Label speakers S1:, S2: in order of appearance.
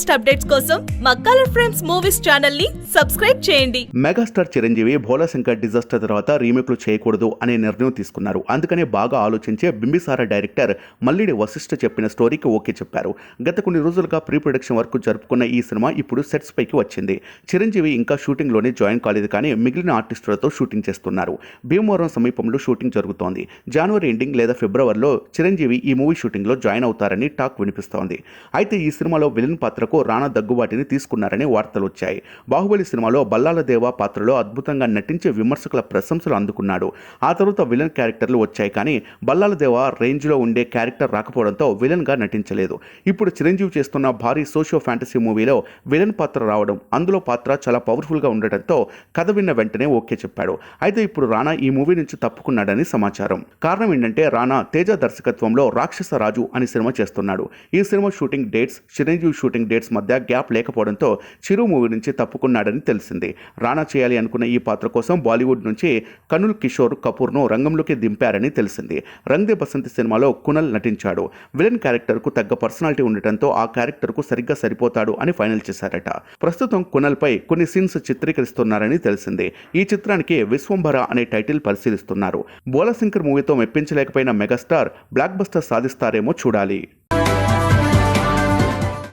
S1: Latest updates కోసం మా Color Frames movies ఛానల్ని సబ్స్క్రైబ్ చేయండి.
S2: మెగాస్టార్ చిరంజీవి భోలాశంకర్ డిజాస్టర్ తర్వాత రీమేక్లు చేయకూడదు అనే నిర్ణయం తీసుకున్నారు. అందుకనే బాగా ఆలోచించే బింబిసార డైరెక్టర్ మల్లిడి వశిష్ఠ చెప్పిన స్టోరీకి ఓకే చెప్పారు. గత కొన్ని రోజులుగా ప్రీ ప్రొడక్షన్ వర్క్ జరుపుకున్న ఈ సినిమా ఇప్పుడు సెట్స్ పైకి వచ్చింది. చిరంజీవి ఇంకా షూటింగ్లోనే జాయిన్ కాలేదు కానీ మిగిలిన ఆర్టిస్టులతో షూటింగ్ చేస్తున్నారు. భీమవరం సమీపంలో షూటింగ్ జరుగుతోంది. జనవరి ఎండింగ్ లేదా ఫిబ్రవరిలో చిరంజీవి ఈ మూవీ షూటింగ్లో జాయిన్ అవుతారని టాక్ వినిపిస్తోంది. అయితే ఈ సినిమాలో విలన్ పాత్ర మేరకు రానా దగ్గుబాటిని తీసుకున్నారని వార్తలు వచ్చాయి బాహుబలి సినిమాలో బల్లాల దేవా పాత్రలో అద్భుతంగా నటించి విమర్శకుల ప్రశంసలు అందుకున్నాడు. ఆ తర్వాత విలన్ క్యారెక్టర్లు వచ్చాయి కానీ బల్లాల దేవా రేంజ్లో ఉండే క్యారెక్టర్ రాకపోవడంతో విలన్గా నటించలేదు. ఇప్పుడు చిరంజీవి చేస్తున్న భారీ సోషియో ఫ్యాంటసీ మూవీలో విలన్ పాత్ర రావడం అందులో పాత్ర చాలా పవర్ఫుల్గా ఉండటంతో కథ విన్న వెంటనే ఓకే చెప్పాడు. అయితే ఇప్పుడు రానా ఈ మూవీ నుంచి తప్పుకున్నాడని సమాచారం. కారణం ఏంటంటే రానా తేజ దర్శకత్వంలో రాక్షస రాజు అని సినిమా చేస్తున్నాడు. ఈ cinema shooting dates Chiranjeevi shooting dates మధ్య గ్యాప్ లేకపోవడంతో చిరు మూవీ నుంచి తప్పుకున్నాడని తెలిసింది. రానా చేయాలి అనుకున్న ఈ పాత్ర కోసం బాలీవుడ్ నుంచి కనుల్ కిషోర్ కపూర్ను రంగంలోకి దింపారని తెలిసింది. రంగ్దే బసంతి సినిమాలో కునల్ నటించాడు. విలన్ క్యారెక్టర్కు తగ్గ పర్సనాలిటీ ఉండటంతో ఆ క్యారెక్టర్కు సరిగ్గా సరిపోతాడు అని ఫైనల్ చేశారట. ప్రస్తుతం కునల్పై కొన్ని సీన్స్ చిత్రీకరిస్తున్నారని తెలిసింది. ఈ చిత్రానికి విశ్వంభర అనే టైటిల్ పరిశీలిస్తున్నారు. బోలశంకర్ మూవీతో మెప్పించలేకపోయిన మెగాస్టార్ బ్లాక్ బస్టర్ సాధిస్తారేమో చూడాలి.